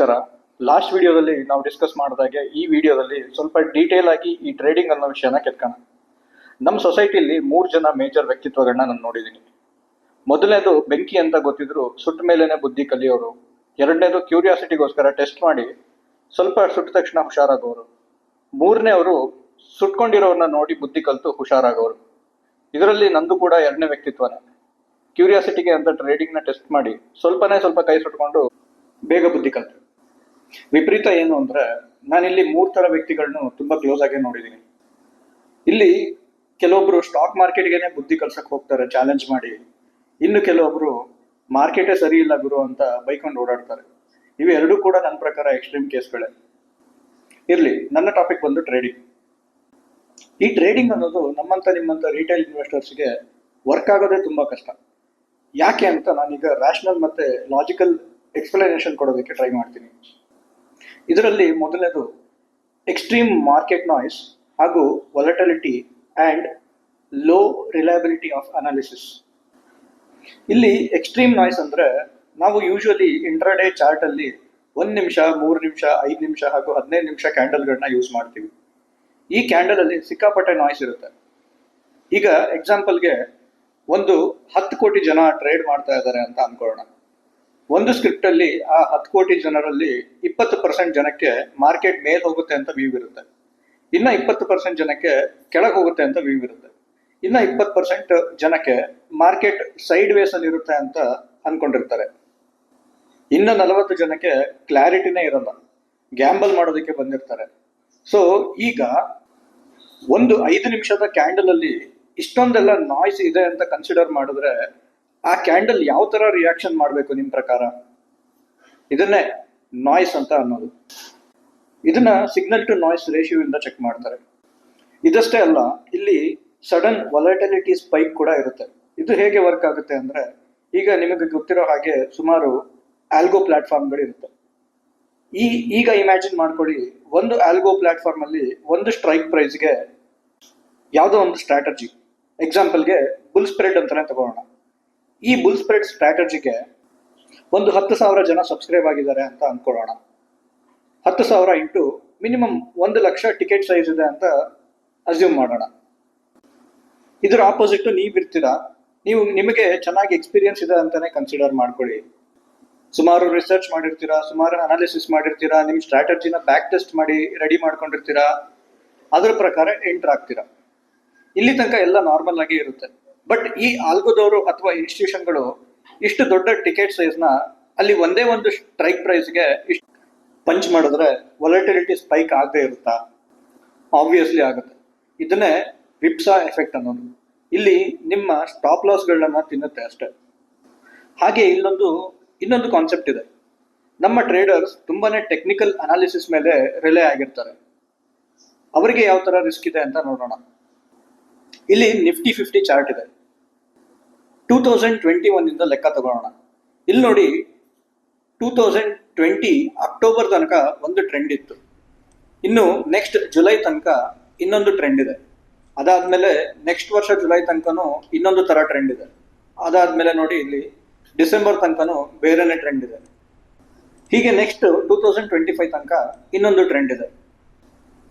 ನಮಸ್ಕಾರ. ಲಾಸ್ಟ್ ವಿಡಿಯೋದಲ್ಲಿ ನಾವು ಡಿಸ್ಕಸ್ ಮಾಡಿದಾಗೆ ಈ ವಿಡಿಯೋದಲ್ಲಿ ಸ್ವಲ್ಪ ಡೀಟೇಲ್ ಆಗಿ ಈ ಟ್ರೇಡಿಂಗ್ ಅನ್ನೋ ವಿಷಯನ ಕೆತ್ಕೋಣ ನಮ್ಮ ಸೊಸೈಟಿಲಿ ಮೂರು ಜನ ಮೇಜರ್ ವ್ಯಕ್ತಿತ್ವಗಳನ್ನ ನಾನು ನೋಡಿದ್ದೀನಿ ಮೊದಲನೇದು ಬೆಂಕಿ ಅಂತ ಗೊತ್ತಿದ್ರು, ಸುಟ್ಟ ಮೇಲೇನೆ ಬುದ್ಧಿ ಕಲಿಯೋರು. ಎರಡನೇದು ಕ್ಯೂರಿಯಾಸಿಟಿಗೋಸ್ಕರ ಟೆಸ್ಟ್ ಮಾಡಿ, ಸ್ವಲ್ಪ ಸುಟ್ಟ ತಕ್ಷಣ ಹುಷಾರಾಗೋರು. ಮೂರನೇ ಅವರು ಸುಟ್ಕೊಂಡಿರೋರನ್ನ ನೋಡಿ ಬುದ್ಧಿ ಕಲಿತು ಹುಷಾರಾಗೋರು. ಇದರಲ್ಲಿ ನಂದು ಕೂಡ ಎರಡನೇ ವ್ಯಕ್ತಿತ್ವನೇ. ಕ್ಯೂರಿಯಾಸಿಟಿಗೆ ಅಂತ ಟ್ರೇಡಿಂಗ್ನ ಟೆಸ್ಟ್ ಮಾಡಿ, ಸ್ವಲ್ಪನೇ ಸ್ವಲ್ಪ ಕೈ ಸುಟ್ಕೊಂಡು ಬೇಗ ಬುದ್ಧಿ ಕಲಿತೆ. ವಿಪರೀತ ಏನು ಅಂದ್ರೆ ನಾನಿಲ್ಲಿ ಮೂರ್ ತರ ವ್ಯಕ್ತಿಗಳನ್ನ ತುಂಬಾ ಕ್ಲೋಸ್ ಆಗಿ ನೋಡಿದ್ದೀನಿ ಇಲ್ಲಿ ಕೆಲವೊಬ್ರು ಸ್ಟಾಕ್ ಮಾರ್ಕೆಟ್ಗೆನೆ ಬುದ್ಧಿ ಕಲ್ಸಕ್ ಹೋಗ್ತಾರೆ ಚಾಲೆಂಜ್ ಮಾಡಿ. ಇನ್ನು ಕೆಲವೊಬ್ರು ಮಾರ್ಕೆಟೇ ಸರಿ ಇಲ್ಲ ಗುರು ಅಂತ ಬೈಕೊಂಡು ಓಡಾಡ್ತಾರೆ. ಇವು ಎರಡೂ ಕೂಡ ನನ್ನ ಪ್ರಕಾರ ಎಕ್ಸ್ಟ್ರೀಮ್ ಕೇಸ್ಗಳೇ ಇರ್ಲಿ, ನನ್ನ ಟಾಪಿಕ್ ಬಂದು ಟ್ರೇಡಿಂಗ್ ಈ ಟ್ರೇಡಿಂಗ್ ಅನ್ನೋದು ನಮ್ಮಂತ ನಿಮ್ಮಂತ ರಿಟೇಲ್ ಇನ್ವೆಸ್ಟರ್ಸ್ಗೆ ವರ್ಕ್ ಆಗೋದೇ ತುಂಬಾ ಕಷ್ಟ. ಯಾಕೆ ಅಂತ ನಾನೀಗ ರ್ಯಾಷನಲ್ ಮತ್ತೆ ಲಾಜಿಕಲ್ ಎಕ್ಸ್ಪ್ಲನೇಷನ್ ಕೊಡೋದಕ್ಕೆ ಟ್ರೈ ಮಾಡ್ತೀನಿ. ಇದರಲ್ಲಿ ಮೊದಲನೇದು ಎಕ್ಸ್ಟ್ರೀಮ್ ಮಾರ್ಕೆಟ್ ನಾಯ್ಸ್ ಹಾಗೂ volatility and low reliability of analysis ಇಲ್ಲಿ ಎಕ್ಸ್ಟ್ರೀಮ್ ನಾಯ್ಸ್ ಅಂದ್ರೆ ನಾವು ಯೂಶುವಲಿ ಇಂಟ್ರಾಡೇ ಚಾರ್ಟಲ್ಲಿ ಒಂದು ನಿಮಿಷ, ಮೂರು ನಿಮಿಷ, ಐದು ನಿಮಿಷ ಹಾಗೂ ಹದಿನೈದು ನಿಮಿಷ ಕ್ಯಾಂಡಲ್ಗಳನ್ನ ಯೂಸ್ ಮಾಡ್ತೀವಿ. ಈ ಕ್ಯಾಂಡಲ್ ಅಲ್ಲಿ ಸಿಕ್ಕಾಪಟ್ಟೆ ನಾಯ್ಸ್ ಇರುತ್ತೆ. ಈಗ ಎಕ್ಸಾಂಪಲ್ಗೆ ಒಂದು ಹತ್ತು ಕೋಟಿ ಜನ ಟ್ರೇಡ್ ಮಾಡ್ತಾ ಇದ್ದಾರೆ ಅಂತ ಅನ್ಕೊಳ್ಳೋಣ. ಒಂದು ಸ್ಕ್ರಿಪ್ಟ್ ಅಲ್ಲಿ ಆ ಹತ್ತು ಕೋಟಿ ಜನರಲ್ಲಿ ಇಪ್ಪತ್ತು ಪರ್ಸೆಂಟ್ ಜನಕ್ಕೆ ಮಾರ್ಕೆಟ್ ಮೇಲ್ ಹೋಗುತ್ತೆ ಅಂತ ವ್ಯೂ ಇರುತ್ತೆ. ಇನ್ನ ಇಪ್ಪತ್ತು ಪರ್ಸೆಂಟ್ ಜನಕ್ಕೆ ಕೆಳಗೆ ಹೋಗುತ್ತೆ ಅಂತ ವ್ಯೂ ಇರುತ್ತೆ. ಇನ್ನ ಇಪ್ಪತ್ತು ಪರ್ಸೆಂಟ್ ಜನಕ್ಕೆ ಮಾರ್ಕೆಟ್ ಸೈಡ್ ವೇಸ್ ಅಲ್ಲಿ ಇರುತ್ತೆ ಅಂತ ಅನ್ಕೊಂಡಿರ್ತಾರೆ. ಇನ್ನ ನಲವತ್ತು ಜನಕ್ಕೆ ಕ್ಲಾರಿಟಿನೇ ಇರಲ್ಲ. ಗ್ಯಾಂಬಲ್ ಮಾಡೋದಕ್ಕೆ ಬಂದಿರ್ತಾರೆ. ಸೊ ಈಗ ಒಂದು ಐದು ನಿಮಿಷದ ಕ್ಯಾಂಡಲ್ ಅಲ್ಲಿ ಇಷ್ಟೊಂದೆಲ್ಲ ನಾಯ್ಸ್ ಇದೆ ಅಂತ ಕನ್ಸಿಡರ್ ಮಾಡಿದ್ರೆ ಆ ಕ್ಯಾಂಡಲ್ ಯಾವ ತರ ರಿಯಾಕ್ಷನ್ ಮಾಡಬೇಕು ನಿಮ್ ಪ್ರಕಾರ? ಇದನ್ನೇ ನಾಯ್ಸ್ ಅಂತ ಅನ್ನೋದು. ಇದನ್ನ ಸಿಗ್ನಲ್ ಟು ನಾಯ್ಸ್ ರೇಷಿಯೋ ಇಂದ ಚೆಕ್ ಮಾಡ್ತಾರೆ. ಇದಷ್ಟೇ ಅಲ್ಲ, ಇಲ್ಲಿ ಸಡನ್ ವೊಲಟಿಲಿಟಿ ಸ್ಪೈಕ್ ಕೂಡ ಇರುತ್ತೆ. ಇದು ಹೇಗೆ ವರ್ಕ್ ಆಗುತ್ತೆ ಅಂದ್ರೆ, ಈಗ ನಿಮಗೆ ಗೊತ್ತಿರೋ ಹಾಗೆ ಸುಮಾರು ಆಲ್ಗೋ ಪ್ಲಾಟ್ಫಾರ್ಮ್ಗಳು ಇರುತ್ತೆ. ಈ, ಈಗ ಇಮ್ಯಾಜಿನ್ ಮಾಡ್ಕೊಳ್ಳಿ ಒಂದು ಆಲ್ಗೋ ಪ್ಲಾಟ್ಫಾರ್ಮ್ ಅಲ್ಲಿ ಒಂದು ಸ್ಟ್ರೈಕ್ ಪ್ರೈಸ್ಗೆ ಯಾವುದೋ ಒಂದು ಸ್ಟ್ರಾಟಜಿ ಎಕ್ಸಾಂಪಲ್ಗೆ ಬುಲ್ ಸ್ಪ್ರೆಡ್ ಅಂತಾನೆ ತಗೊಳ್ಳೋಣ ಈ ಬುಲ್ ಸ್ಪ್ರೆಡ್ ಸ್ಟ್ರಾಟಜಿಗೆ ಒಂದು ಹತ್ತು ಸಾವಿರ ಜನ ಸಬ್ಸ್ಕ್ರೈಬ್ ಆಗಿದ್ದಾರೆ ಅಂತ ಅನ್ಕೊಳ್ಳೋಣ. ಹತ್ತು ಸಾವಿರ ಇಂಟು ಮಿನಿಮಮ್ ಒಂದು ಲಕ್ಷ ಟಿಕೆಟ್ ಸೈಜ್ ಇದೆ ಅಂತ ಅಸ್ಯೂಮ್ ಮಾಡೋಣ. ಇದ್ರ ಆಪೋಸಿಟ್ ನೀವು ಇರ್ತೀರಾ? ನೀವು ನಿಮಗೆ ಚೆನ್ನಾಗಿ ಎಕ್ಸ್ಪೀರಿಯನ್ಸ್ ಇದೆ ಅಂತಾನೆ ಕನ್ಸಿಡರ್ ಮಾಡ್ಕೊಳ್ಳಿ. ಸುಮಾರು ರಿಸರ್ಚ್ ಮಾಡಿರ್ತೀರಾ? ಸುಮಾರು ಅನಾಲಿಸಿಸ್ ಮಾಡಿರ್ತೀರಾ? ನಿಮ್ಮ ಸ್ಟ್ರಾಟಜಿನ ಬ್ಯಾಕ್ ಟೆಸ್ಟ್ ಮಾಡಿ ರೆಡಿ ಮಾಡ್ಕೊಂಡಿರ್ತೀರಾ? ಅದರ ಪ್ರಕಾರ ಎಂಟರ್ ಆಗ್ತೀರಾ. ಇಲ್ಲಿ ತನಕ ಎಲ್ಲ ನಾರ್ಮಲ್ ಆಗಿ ಇರುತ್ತೆ. ಬಟ್ ಈ ಆಲ್ಗೋದವರು ಅಥವಾ ಇನ್ಸ್ಟಿಟ್ಯೂಷನ್ಗಳು ಇಷ್ಟು ದೊಡ್ಡ ಟಿಕೆಟ್ ಸೈಜ್ನ ಅಲ್ಲಿ ಒಂದೇ ಒಂದು ಸ್ಟ್ರೈಕ್ ಪ್ರೈಸ್ಗೆ ಇಷ್ಟು ಪಂಚ್ ಮಾಡಿದ್ರೆ ವೊಲಟಿಲಿಟಿ ಸ್ಪೈಕ್ ಆಗದೆ ಇರುತ್ತಾ? ಆಬ್ವಿಯಸ್ಲಿ ಆಗುತ್ತೆ. ಇದನ್ನೇ ವಿಪ್ಸಾ ಎಫೆಕ್ಟ್ ಅನ್ನೋದು. ಇಲ್ಲಿ ನಿಮ್ಮ ಸ್ಟಾಪ್ ಲಾಸ್ಗಳನ್ನ ತಿನ್ನುತ್ತೆ ಅಷ್ಟೇ. ಹಾಗೆ ಇಲ್ಲೊಂದು ಇನ್ನೊಂದು ಕಾನ್ಸೆಪ್ಟ್ ಇದೆ. ನಮ್ಮ ಟ್ರೇಡರ್ಸ್ ತುಂಬಾನೇ ಟೆಕ್ನಿಕಲ್ ಅನಾಲಿಸಿಸ್ ಮೇಲೆ ರಿಲೇ ಆಗಿರ್ತಾರೆ. ಅವರಿಗೆ ಯಾವ ತರ ರಿಸ್ಕ್ ಇದೆ ಅಂತ ನೋಡೋಣ. ಇಲ್ಲಿ ನಿಫ್ಟಿ ಫಿಫ್ಟಿ ಚಾರ್ಟ್ ಇದೆ. ಟೂ ತೌಸಂಡ್ ಟ್ವೆಂಟಿ ಒನ್ ಇಂದ ಲೆಕ್ಕ ತಗೊಳ್ಳೋಣ. ಇಲ್ಲಿ ನೋಡಿ ಟೂ ತೌಸಂಡ್ ಟ್ವೆಂಟಿ ಅಕ್ಟೋಬರ್ ತನಕ ಒಂದು ಟ್ರೆಂಡ್ ಇತ್ತು. ಇನ್ನು ನೆಕ್ಸ್ಟ್ ಜುಲೈ ತನಕ ಇನ್ನೊಂದು ಟ್ರೆಂಡ್ ಇದೆ. ಅದಾದ್ಮೇಲೆ ನೆಕ್ಸ್ಟ್ ವರ್ಷ ಜುಲೈ ತನಕನೂ ಇನ್ನೊಂದು ತರ ಟ್ರೆಂಡ್ ಇದೆ. ಅದಾದ್ಮೇಲೆ ನೋಡಿ ಇಲ್ಲಿ ಡಿಸೆಂಬರ್ ತನಕನೂ ಬೇರೆನೇ ಟ್ರೆಂಡ್ ಇದೆ. ಹೀಗೆ next two thousand twenty five ತನಕ ಇನ್ನೊಂದು ಟ್ರೆಂಡ್ ಇದೆ.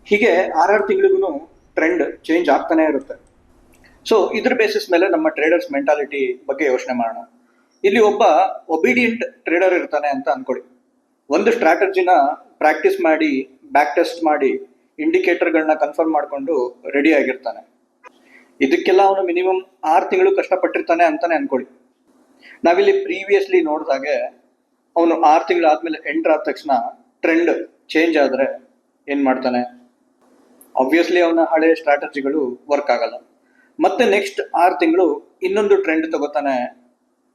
ಹೀಗೆ ಆರಾರು ತಿಂಗಳಿಗೂ ಟ್ರೆಂಡ್ ಚೇಂಜ್ ಆಗ್ತಾನೆ ಇರುತ್ತೆ. ಸೊ ಇದ್ರ ಬೇಸಿಸ್ ಮೇಲೆ ನಮ್ಮ ಟ್ರೇಡರ್ಸ್ ಮೆಂಟಾಲಿಟಿ ಬಗ್ಗೆ ಯೋಚನೆ ಮಾಡೋಣ. ಇಲ್ಲಿ ಒಬ್ಬ ಒಬಿಡಿಯಂಟ್ ಟ್ರೇಡರ್ ಇರ್ತಾನೆ ಅಂತ ಅನ್ಕೊಳ್ಳಿ. ಒಂದು ಸ್ಟ್ರಾಟಜಿನ ಪ್ರಾಕ್ಟೀಸ್ ಮಾಡಿ ಬ್ಯಾಕ್ ಟೆಸ್ಟ್ ಮಾಡಿ ಇಂಡಿಕೇಟರ್ಗಳನ್ನ ಕನ್ಫರ್ಮ್ ಮಾಡಿಕೊಂಡು ರೆಡಿ ಆಗಿರ್ತಾನೆ. ಇದಕ್ಕೆಲ್ಲ ಅವನು ಮಿನಿಮಮ್ ಆರು ತಿಂಗಳು ಕಷ್ಟಪಟ್ಟಿರ್ತಾನೆ ಅಂತಾನೆ ಅನ್ಕೊಳ್ಳಿ. ನಾವಿಲ್ಲಿ ಪ್ರೀವಿಯಸ್ಲಿ ನೋಡಿದಾಗೆ ಅವನು ಆರು ತಿಂಗಳು ಆದ್ಮೇಲೆ ಎಂಟರ್ ಆದ ತಕ್ಷಣ ಟ್ರೆಂಡ್ ಚೇಂಜ್ ಆದ್ರೆ ಏನು ಮಾಡ್ತಾನೆ? ಆಬ್ವಿಯಸ್ಲಿ ಅವನ ಹಳೆ ಸ್ಟ್ರಾಟಜಿಗಳು ವರ್ಕ್ ಆಗಲ್ಲ. ಮತ್ತೆ ನೆಕ್ಸ್ಟ್ ಆರು ತಿಂಗಳು ಇನ್ನೊಂದು ಟ್ರೆಂಡ್ ತಗೋತಾನೆ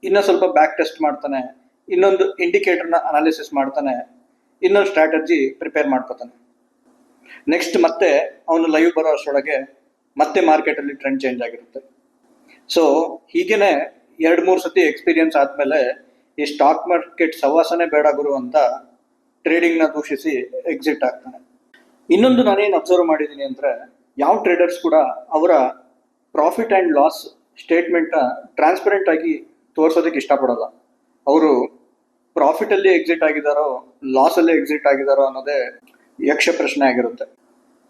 ಇನ್ನೂ ಸ್ವಲ್ಪ ಬ್ಯಾಕ್ ಟೆಸ್ಟ್ ಮಾಡ್ತಾನೆ, ಇನ್ನೊಂದು ಇಂಡಿಕೇಟರ್ನ ಅನಾಲಿಸಿಸ್ ಮಾಡ್ತಾನೆ, ಇನ್ನೊಂದು ಸ್ಟ್ರಾಟಜಿ ಪ್ರಿಪೇರ್ ಮಾಡ್ಕೋತಾನೆ. ನೆಕ್ಸ್ಟ್ ಮತ್ತೆ ಅವನು ಲೈವ್ ಬರೋ ಅಷ್ಟರೊಳಗೆ ಮತ್ತೆ ಮಾರ್ಕೆಟಲ್ಲಿ ಟ್ರೆಂಡ್ ಚೇಂಜ್ ಆಗಿರುತ್ತೆ. ಸೊ ಹೀಗೇನೆ ಎರಡು ಮೂರು ಸತಿ ಎಕ್ಸ್ಪೀರಿಯನ್ಸ್ ಆದಮೇಲೆ ಈ ಸ್ಟಾಕ್ ಮಾರ್ಕೆಟ್ ಸವಾಸನೆ ಬೇಡ ಗುರು ಅಂತ ಟ್ರೇಡಿಂಗ್ನ ದೂಷಿಸಿ ಎಕ್ಸಿಟ್ ಆಗ್ತಾನೆ. ಇನ್ನೊಂದು ನಾನೇನು ಅಬ್ಸರ್ವ್ ಮಾಡಿದ್ದೀನಿ ಅಂದರೆ, ಯಾವ ಟ್ರೇಡರ್ಸ್ ಕೂಡ ಅವರ ಪ್ರಾಫಿಟ್ ಆ್ಯಂಡ್ ಲಾಸ್ ಸ್ಟೇಟ್ಮೆಂಟ್ನ ಟ್ರಾನ್ಸ್ಪರೆಂಟ್ ಆಗಿ ತೋರಿಸೋದಕ್ಕೆ ಇಷ್ಟಪಡೋಲ್ಲ. ಅವರು ಪ್ರಾಫಿಟಲ್ಲಿ ಎಕ್ಸಿಟ್ ಆಗಿದಾರೋ ಲಾಸಲ್ಲಿ ಎಕ್ಸಿಟ್ ಆಗಿದಾರೋ ಅನ್ನೋದೇ ಯಕ್ಷ ಪ್ರಶ್ನೆ ಆಗಿರುತ್ತೆ.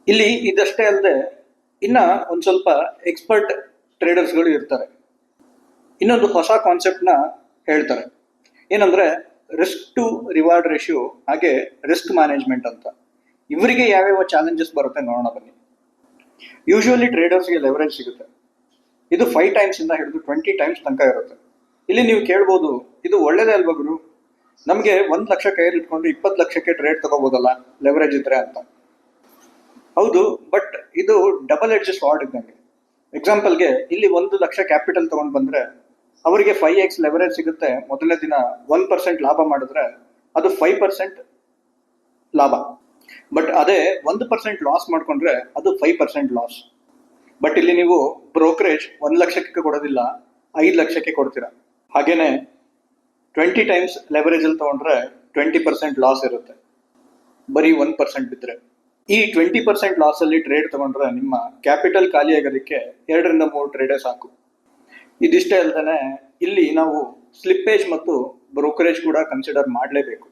ಇಲ್ಲಿ ಇದಷ್ಟೇ ಅಲ್ಲದೆ ಇನ್ನ ಒಂದು ಸ್ವಲ್ಪ ಎಕ್ಸ್ಪರ್ಟ್ ಟ್ರೇಡರ್ಸ್ಗಳು ಇರ್ತಾರೆ. ಇನ್ನೊಂದು ಹೊಸ ಕಾನ್ಸೆಪ್ಟ್ನ ಹೇಳ್ತಾರೆ. ಏನಂದ್ರೆ ರಿಸ್ಕ್ ಟು ರಿವಾರ್ಡ್ ರೇಷಿಯೋ ಹಾಗೆ ರಿಸ್ಕ್ ಮ್ಯಾನೇಜ್ಮೆಂಟ್ ಅಂತ. ಇವರಿಗೆ ಯಾವ್ಯಾವ ಚಾಲೆಂಜಸ್ ಬರುತ್ತೆ ನೋಡೋಣ ಬನ್ನಿ. ಯೂಶುವಲಿ ಟ್ರೇಡರ್ಸ್ಗೆ ಲೆವರೇಜ್ ಸಿಗುತ್ತೆ. ಇದು ಫೈವ್ ಟೈಮ್ಸ್ ಇಂದ ಹಿಡಿದು ಟ್ವೆಂಟಿ ಟೈಮ್ಸ್ ತನಕ ಇರುತ್ತೆ. ಇಲ್ಲಿ ನೀವು ಕೇಳ್ಬೋದು, ಇದು ಒಳ್ಳೇದೇ ಅಲ್ವಾ ಗುರು? ನಮಗೆ ಒಂದು ಲಕ್ಷ ಕೈಯಲ್ಲಿ ಇಟ್ಕೊಂಡು ಇಪ್ಪತ್ತು ಲಕ್ಷಕ್ಕೆ ಟ್ರೇಡ್ ತಗೋಬೋದಲ್ಲ ಲೆವರೇಜ್ ಇದ್ರೆ ಅಂತ. ಹೌದು ಬಟ್ ಇದು ಡಬಲ್ ಎಡ್ಜ್ ವಾರ್ಡ್ ಇದ್ದಂಗೆ. ಎಕ್ಸಾಂಪಲ್ಗೆ ಇಲ್ಲಿ ಒಂದು ಲಕ್ಷ ಕ್ಯಾಪಿಟಲ್ ತಗೊಂಡು ಬಂದ್ರೆ, ಅವರಿಗೆ ಫೈವ್ ಎಕ್ಸ್ ಲೆವರೇಜ್ ಸಿಗುತ್ತೆ, ಮೊದಲನೇ ದಿನ ಒನ್ ಪರ್ಸೆಂಟ್ ಲಾಭ ಮಾಡಿದ್ರೆ, ಅದು ಫೈವ್ ಪರ್ಸೆಂಟ್ ಲಾಭ. ಬಟ್ ಅದೇ ಒಂದು ಪರ್ಸೆಂಟ್ ಲಾಸ್ ಮಾಡಿಕೊಂಡ್ರೆ, ಅದು ಫೈವ್ ಪರ್ಸೆಂಟ್ ಲಾಸ್ ಬಟ್ ಇಲ್ಲಿ ನೀವು ಬ್ರೋಕರೇಜ್ ಒಂದು ಲಕ್ಷಕ್ಕೆ ಕೊಡೋದಿಲ್ಲ, ಐದು ಲಕ್ಷಕ್ಕೆ ಕೊಡ್ತೀರಾ. ಹಾಗೇನೆ ಟ್ವೆಂಟಿ ಟೈಮ್ಸ್ ಲೆವರೇಜ್ ಅಲ್ಲಿ ತಗೊಂಡ್ರೆ ಟ್ವೆಂಟಿ ಪರ್ಸೆಂಟ್ ಲಾಸ್ ಇರುತ್ತೆ. ಬರೀ ಒನ್ ಪರ್ಸೆಂಟ್ ಬಿದ್ದರೆ ಈ ಟ್ವೆಂಟಿ ಪರ್ಸೆಂಟ್ ಲಾಸ್ ಅಲ್ಲಿ ಟ್ರೇಡ್ ತಗೊಂಡ್ರೆ ನಿಮ್ಮ ಕ್ಯಾಪಿಟಲ್ ಖಾಲಿ ಆಗೋದಕ್ಕೆ ಎರಡರಿಂದ ಮೂರು ಟ್ರೇಡೇ ಸಾಕು. ಇದಿಷ್ಟೇ ಅಲ್ಲದೆ ಇಲ್ಲಿ ನಾವು ಸ್ಲಿಪ್ಪೇಜ್ ಮತ್ತು ಬ್ರೋಕರೇಜ್ ಕೂಡ ಕನ್ಸಿಡರ್ ಮಾಡಲೇಬೇಕು.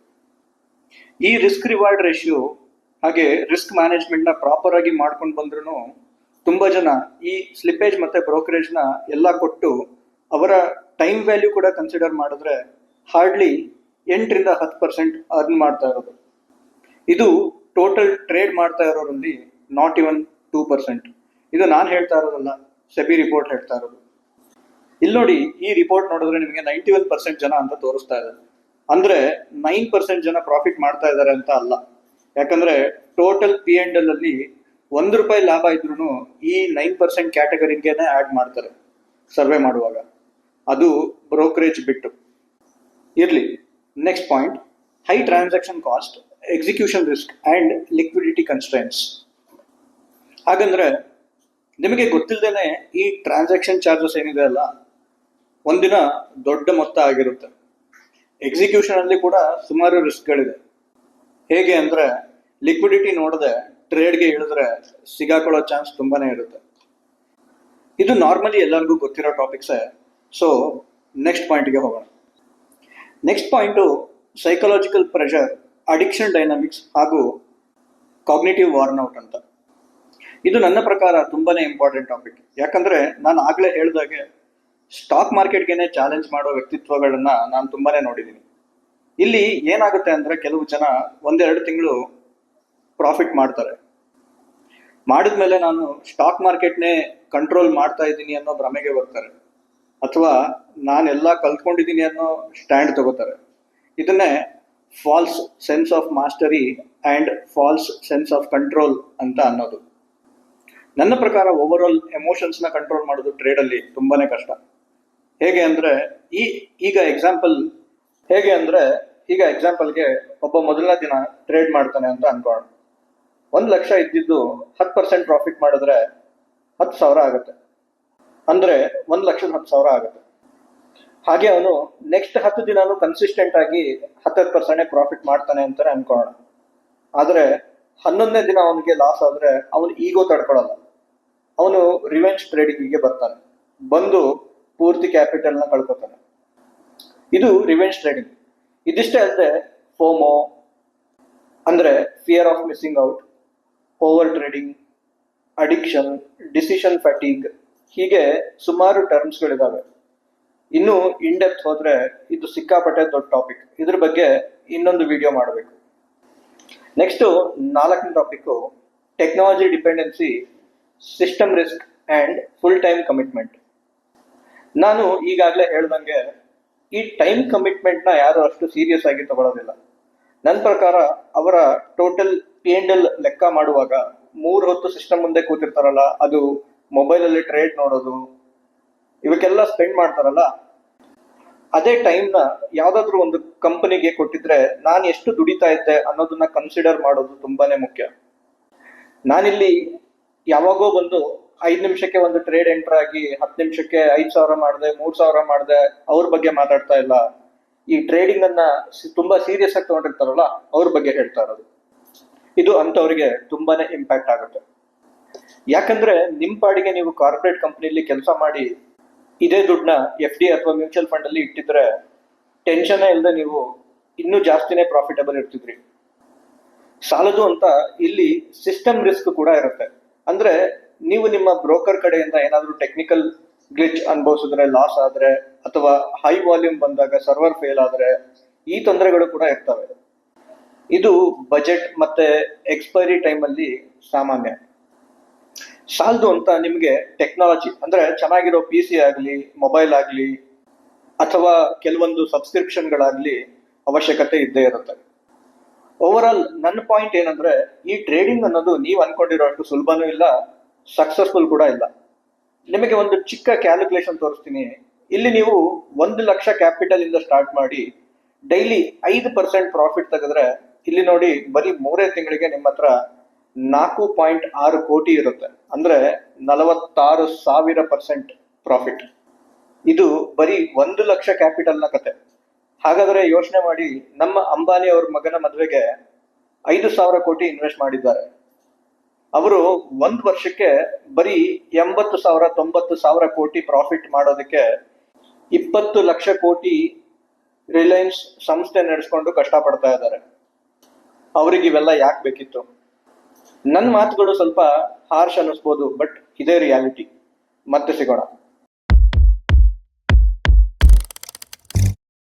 ಈ ರಿಸ್ಕ್ ರಿವಾರ್ಡ್ ರೇಷಿಯೋ ಹಾಗೆ ರಿಸ್ಕ್ ಮ್ಯಾನೇಜ್ಮೆಂಟ್ನ ಪ್ರಾಪರ್ ಆಗಿ ಮಾಡ್ಕೊಂಡು ಬಂದ್ರು ತುಂಬಾ ಜನ ಈ ಸ್ಲಿಪ್ಪೇಜ್ ಮತ್ತೆ ಬ್ರೋಕರೇಜ್ನ ಎಲ್ಲ ಕೊಟ್ಟು ಅವರ ಟೈಮ್ ವ್ಯಾಲ್ಯೂ ಕೂಡ ಕನ್ಸಿಡರ್ ಮಾಡಿದ್ರೆ ಹಾರ್ಡ್ಲಿ ಎಂಟರಿಂದ ಹತ್ತು ಪರ್ಸೆಂಟ್ ಅರ್ನ್ ಮಾಡ್ತಾ ಇರೋದು. ಇದು ಟೋಟಲ್ ಟ್ರೇಡ್ ಮಾಡ್ತಾ ಇರೋರಲ್ಲಿ ನಾಟ್ ಇವನ್ ಟೂ ಪರ್ಸೆಂಟ್ ಇದು ನಾನು ಹೇಳ್ತಾ ಇರೋದಲ್ಲ ಸೆಬಿ ರಿಪೋರ್ಟ್ ಹೇಳ್ತಾ ಇರೋದು. ಇಲ್ಲಿ ನೋಡಿ, ಈ ರಿಪೋರ್ಟ್ ನೋಡಿದ್ರೆ ನಿಮಗೆ ನೈಂಟಿ ಒನ್ ಪರ್ಸೆಂಟ್ ಜನ ಅಂತ ತೋರಿಸ್ತಾ ಇದೆ. ಅಂದ್ರೆ ನೈನ್ ಪರ್ಸೆಂಟ್ ಜನ ಪ್ರಾಫಿಟ್ ಮಾಡ್ತಾ ಇದ್ದಾರೆ ಅಂತ ಅಲ್ಲ. ಯಾಕಂದ್ರೆ ಟೋಟಲ್ ಪಿ ಎಂಡ್ ಎಲ್ ಅಲ್ಲಿ ಒಂದು ರೂಪಾಯಿ ಲಾಭ ಇದ್ರೂ ಈ ನೈನ್ ಪರ್ಸೆಂಟ್ ಕ್ಯಾಟಗರಿಗೇನೆ ಆಡ್ ಮಾಡ್ತಾರೆ ಸರ್ವೆ ಮಾಡುವಾಗ. ಅದು ಬ್ರೋಕರೇಜ್ ಬಿಟ್ಟು. ಇರ್ಲಿ next point high transaction cost execution risk and liquidity constants ಹಾಗಂದ್ರೆ, ನಿಮಗೆ ಗೊತ್ತಿಲ್ಲದೇನೆ ಈ ಟ್ರಾನ್ಸಾಕ್ಷನ್ ಚಾರ್ಜಸ್ ಏನಿದೆ ಅಲ್ಲ, ಒಂದಿನ ದೊಡ್ಡ ಮೊತ್ತ ಆಗಿರುತ್ತೆ. ಎಕ್ಸಿಕ್ಯೂಷನ್ ಅಲ್ಲಿ ಕೂಡ ಸುಮಾರು ರಿಸ್ಕ್ಗಳಿದೆ ಹೇಗೆ ಅಂದ್ರೆ ಲಿಕ್ವಿಡಿಟಿ ನೋಡದೆ ಟ್ರೇಡ್ಗೆ ಇಳಿದ್ರೆ ಸಿಗಾಕೊಳ್ಳೋ ಚಾನ್ಸ್ ತುಂಬಾನೇ ಇರುತ್ತೆ. ಇದು ನಾರ್ಮಲಿ ಎಲ್ಲರಿಗೂ ಗೊತ್ತಿರೋ ಟಾಪಿಕ್ಸೇ ಸೊ ನೆಕ್ಸ್ಟ್ ಪಾಯಿಂಟ್ಗೆ ಹೋಗೋಣ. Next point psychological pressure addiction dynamics ಹಾಗೂ ಕಾಗ್ನೇಟಿವ್ ವಾರ್ನ್ಔಟ್ ಅಂತ. ಇದು ನನ್ನ ಪ್ರಕಾರ ತುಂಬಾನೇ ಇಂಪಾರ್ಟೆಂಟ್ ಟಾಪಿಕ್ ಯಾಕಂದ್ರೆ ನಾನು ಆಗ್ಲೇ ಹೇಳಿದಾಗೆ ಸ್ಟಾಕ್ ಮಾರ್ಕೆಟ್ಗೆನೆ ಚಾಲೆಂಜ್ ಮಾಡೋ ವ್ಯಕ್ತಿತ್ವಗಳನ್ನ ನಾನು ತುಂಬಾನೇ ನೋಡಿದ್ದೀನಿ ಇಲ್ಲಿ ಏನಾಗುತ್ತೆ ಅಂದ್ರೆ ಕೆಲವು ಜನ ಒಂದೆರಡು ತಿಂಗಳು ಪ್ರಾಫಿಟ್ ಮಾಡ್ತಾರೆ. ಮಾಡಿದ್ಮೇಲೆ ನಾನು ಸ್ಟಾಕ್ ಮಾರ್ಕೆಟ್ನೇ ಕಂಟ್ರೋಲ್ ಮಾಡ್ತಾ ಇದ್ದೀನಿ ಅನ್ನೋ ಭ್ರಮೆಗೆ ಬರ್ತಾರೆ. ಅಥವಾ ನಾನೆಲ್ಲ ಕಲ್ತ್ಕೊಂಡಿದ್ದೀನಿ ಅನ್ನೋ ಸ್ಟ್ಯಾಂಡ್ ತಗೋತಾರೆ. ಇದನ್ನೇ false sense of mastery and false sense of control ಅಂತ ಅನ್ನೋದು. ನನ್ನ ಪ್ರಕಾರ ಓವರ್ ಆಲ್ ಎಮೋಷನ್ಸ್ನ ಕಂಟ್ರೋಲ್ ಮಾಡೋದು ಟ್ರೇಡಲ್ಲಿ ತುಂಬಾ ಕಷ್ಟ. ಹೇಗೆ ಅಂದರೆ ಈ, ಈಗ ಎಕ್ಸಾಂಪಲ್ ಹೇಗೆ ಅಂದರೆ ಈಗ ಎಕ್ಸಾಂಪಲ್ಗೆ ಒಬ್ಬ ಮೊದಲನೇ ದಿನ ಟ್ರೇಡ್ ಮಾಡ್ತಾನೆ ಅಂತ ಅನ್ಕೋಣ ಒಂದ್ ಲಕ್ಷ ಇದ್ದಿದ್ದು ಹತ್ತು ಪರ್ಸೆಂಟ್ ಪ್ರಾಫಿಟ್ ಮಾಡಿದ್ರೆ ಹತ್ತು ಸಾವಿರ ಆಗುತ್ತೆ. ಅಂದರೆ ಒಂದು ಲಕ್ಷದ ಹತ್ತು ಸಾವಿರ ಆಗುತ್ತೆ. ಹಾಗೆ ಅವನು ನೆಕ್ಸ್ಟ್ ಹತ್ತು ದಿನಾನು ಕನ್ಸಿಸ್ಟೆಂಟ್ ಆಗಿ ಹತ್ತತ್ತು ಪರ್ಸೆಂಟ್ ಪ್ರಾಫಿಟ್ ಮಾಡ್ತಾನೆ ಅಂತಾನೆ ಅನ್ಕೋಣ ಆದರೆ ಹನ್ನೊಂದನೇ ದಿನ ಅವನಿಗೆ ಲಾಸ್ ಆದರೆ ಅವನು ಈಗೋ ತಡ್ಕೊಳಲ್ಲ ಅವನು ರಿವೆಂಜ್ ಟ್ರೇಡಿಂಗಿಗೆ ಬರ್ತಾನೆ. ಬಂದು ಪೂರ್ತಿ ಕ್ಯಾಪಿಟಲ್ನ ಕಳ್ಕೊತಾನೆ. ಇದು ರಿವೆಂಜ್ ಟ್ರೇಡಿಂಗ್ ಇದಿಷ್ಟೇ ಅಲ್ಲದೆ ಫೋಮೋ ಅಂದರೆ fear of missing out over trading addiction decision fatigue ಹೀಗೆ ಸುಮಾರು ಟರ್ಮ್ಸ್ಗಳಿದಾವೆ ಇನ್ನು ಇನ್ ಡೆಪ್ತ್ ಹೋದ್ರೆ ಇದು ಸಿಕ್ಕಾಪಟ್ಟೆ ದೊಡ್ಡ ಟಾಪಿಕ್ ಇದ್ರ ಬಗ್ಗೆ ಇನ್ನೊಂದು ವಿಡಿಯೋ ಮಾಡಬೇಕು. ನೆಕ್ಸ್ಟ್ ನಾಲ್ಕನೇ topic technology dependency system risk and full time commitment ನಾನು ಈಗಾಗಲೇ ಹೇಳ್ದಂಗೆ ಈ ಟೈಮ್ ಕಮಿಟ್ಮೆಂಟ್ನ ಯಾರು ಅಷ್ಟು ಸೀರಿಯಸ್ ಆಗಿ ತಗೊಳ್ಳೋದಿಲ್ಲ ನನ್ನ ಪ್ರಕಾರ ಅವರ ಟೋಟಲ್ ಪಿ ಎಂಡ್ ಎಲ್ ಲೆಕ್ಕ ಮಾಡುವಾಗ ಮೂರು ಹೊತ್ತು ಸಿಸ್ಟಮ್ ಮುಂದೆ ಕೂತಿರ್ತಾರಲ್ಲ, ಅದು ಮೊಬೈಲ್ ಅಲ್ಲಿ ಟ್ರೇಡ್ ನೋಡೋದು, ಇವಕ್ಕೆಲ್ಲ ಸ್ಪೆಂಡ್ ಮಾಡ್ತಾರಲ್ಲ. ಅದೇ ಟೈಮ್ನ ಯಾವ್ದಾದ್ರು ಒಂದು ಕಂಪನಿಗೆ ಕೊಟ್ಟಿದ್ರೆ ನಾನು ಎಷ್ಟು ದುಡಿತಾ ಇದ್ದೆ ಅನ್ನೋದನ್ನ ಕನ್ಸಿಡರ್ ಮಾಡೋದು ತುಂಬಾನೇ ಮುಖ್ಯ. ನಾನಿಲ್ಲಿ ಯಾವಾಗೋ ಬಂದು ಐದ್ ನಿಮಿಷಕ್ಕೆ ಒಂದು ಟ್ರೇಡ್ ಎಂಟರ್ ಆಗಿ, ಹತ್ತು ನಿಮಿಷಕ್ಕೆ ಐದ್ ಸಾವಿರ ಮಾಡಿದೆ, ಮೂರ್ ಸಾವಿರ ಮಾಡಿದೆ, ಅವ್ರ ಬಗ್ಗೆ ಮಾತಾಡ್ತಾ ಇಲ್ಲ. ಈ ಟ್ರೇಡಿಂಗ್ ಅನ್ನ ತುಂಬಾ ಸೀರಿಯಸ್ ಆಗಿ ತಗೊಂಡಿರ್ತಾರಲ್ಲ, ಅವ್ರ ಬಗ್ಗೆ ಹೇಳ್ತಾ ಇರೋದು. ಇದು ಅಂತವ್ರಿಗೆ ತುಂಬಾನೇ ಇಂಪ್ಯಾಕ್ಟ್ ಆಗುತ್ತೆ. ಯಾಕಂದ್ರೆ ನಿಮ್ ಪಾಡಿಗೆ ನೀವು ಕಾರ್ಪೊರೇಟ್ ಕಂಪ್ನಿಲಿ ಕೆಲಸ ಮಾಡಿ ಇದೇ ದುಡ್ಡನ್ನ ಎಫ್ ಡಿ ಅಥವಾ ಮ್ಯೂಚುವಲ್ ಫಂಡ್ ಅಲ್ಲಿ ಇಟ್ಟಿದ್ರೆ ಟೆನ್ಷನ್ ಇಲ್ಲದೆ ನೀವು ಇನ್ನೂ ಜಾಸ್ತಿನೇ ಪ್ರಾಫಿಟಬಲ್ ಇರ್ತಿದ್ರಿ. ಸಾಲದು ಅಂತ ಇಲ್ಲಿ ಸಿಸ್ಟಮ್ ರಿಸ್ಕ್ ಕೂಡ ಇರುತ್ತೆ. ಅಂದ್ರೆ ನೀವು ನಿಮ್ಮ ಬ್ರೋಕರ್ ಕಡೆಯಿಂದ ಏನಾದರೂ ಟೆಕ್ನಿಕಲ್ ಗ್ಲಿಚ್ ಅನುಭವಿಸಿದ್ರೆ ಲಾಸ್ ಆದ್ರೆ, ಅಥವಾ ಹೈ ವಾಲ್ಯೂಮ್ ಬಂದಾಗ ಸರ್ವರ್ ಫೇಲ್ ಆದ್ರೆ ಈ ತೊಂದರೆಗಳು ಕೂಡ ಇರ್ತವೆ. ಇದು ಬಜೆಟ್ ಮತ್ತೆ ಎಕ್ಸ್ಪೈರಿ ಟೈಮ್ ಅಲ್ಲಿ ಸಾಮಾನ್ಯ. ಸಾಲದು ಅಂತ ನಿಮಗೆ ಟೆಕ್ನಾಲಜಿ ಅಂದ್ರೆ ಚೆನ್ನಾಗಿರೋ ಪಿ ಸಿ ಆಗಲಿ ಮೊಬೈಲ್ ಆಗಲಿ, ಅಥವಾ ಕೆಲವೊಂದು ಸಬ್ಸ್ಕ್ರಿಪ್ಷನ್ಗಳಾಗಲಿ ಅವಶ್ಯಕತೆ ಇದ್ದೇ ಇರುತ್ತೆ. ಓವರ್ ಆಲ್ ನನ್ನ ಪಾಯಿಂಟ್ ಏನಂದ್ರೆ, ಈ ಟ್ರೇಡಿಂಗ್ ಅನ್ನೋದು ನೀವು ಅನ್ಕೊಂಡಿರೋಷ್ಟು ಸುಲಭನೂ ಇಲ್ಲ ಸಕ್ಸಸ್ಫುಲ್ ಕೂಡ ಇಲ್ಲ. ನಿಮಗೆ ಒಂದು ಚಿಕ್ಕ ಕ್ಯಾಲ್ಕುಲೇಷನ್ ತೋರಿಸ್ತೀನಿ. ಇಲ್ಲಿ ನೀವು ಒಂದು ಲಕ್ಷ ಕ್ಯಾಪಿಟಲ್ ಇಂದ ಸ್ಟಾರ್ಟ್ ಮಾಡಿ ಡೈಲಿ ಐದು ಪರ್ಸೆಂಟ್ ಪ್ರಾಫಿಟ್ ತೆಗೆದ್ರೆ ಇಲ್ಲಿ ನೋಡಿ ಬರೀ ಮೂರೇ ತಿಂಗಳಿಗೆ ನಿಮ್ಮ ಹತ್ರ ನಾಲ್ಕು ಪಾಯಿಂಟ್ ಆರು ಕೋಟಿ ಇರುತ್ತೆ. ಅಂದ್ರೆ ನಲವತ್ತಾರು ಸಾವಿರ ಪರ್ಸೆಂಟ್ ಪ್ರಾಫಿಟ್. ಇದು ಬರೀ ಒಂದು ಲಕ್ಷ ಕ್ಯಾಪಿಟಲ್ನ ಕತೆ. ಹಾಗಾದ್ರೆ ಯೋಚನೆ ಮಾಡಿ, ನಮ್ಮ ಅಂಬಾನಿ ಅವ್ರ ಮಗನ ಮದುವೆಗೆ ಐದು ಸಾವಿರ ಕೋಟಿ ಇನ್ವೆಸ್ಟ್ ಮಾಡಿದ್ದಾರೆ. ಅವರು ಒಂದ್ ವರ್ಷಕ್ಕೆ ಬರೀ ಎಂಬತ್ತು ಸಾವಿರ, ತೊಂಬತ್ತು ಸಾವಿರ ಕೋಟಿ ಪ್ರಾಫಿಟ್ ಮಾಡೋದಕ್ಕೆ ಇಪ್ಪತ್ತು ಲಕ್ಷ ಕೋಟಿ ರಿಲಯನ್ಸ್ ಸಂಸ್ಥೆ ನಡೆಸ್ಕೊಂಡು ಕಷ್ಟಪಡ್ತಾ ಇದ್ದಾರೆ. ಅವ್ರಿಗೆ ಇವೆಲ್ಲ ಯಾಕೆ ಬೇಕಿತ್ತು? ನನ್ನ ಮಾತುಗಳು ಸ್ವಲ್ಪ ಹಾರ್ಶ್ ಅನ್ನಿಸ್ಬೋದು ಬಟ್ ಇದೇ ರಿಯಾಲಿಟಿ ಮತ್ತೆ ಸಿಗೋಣ.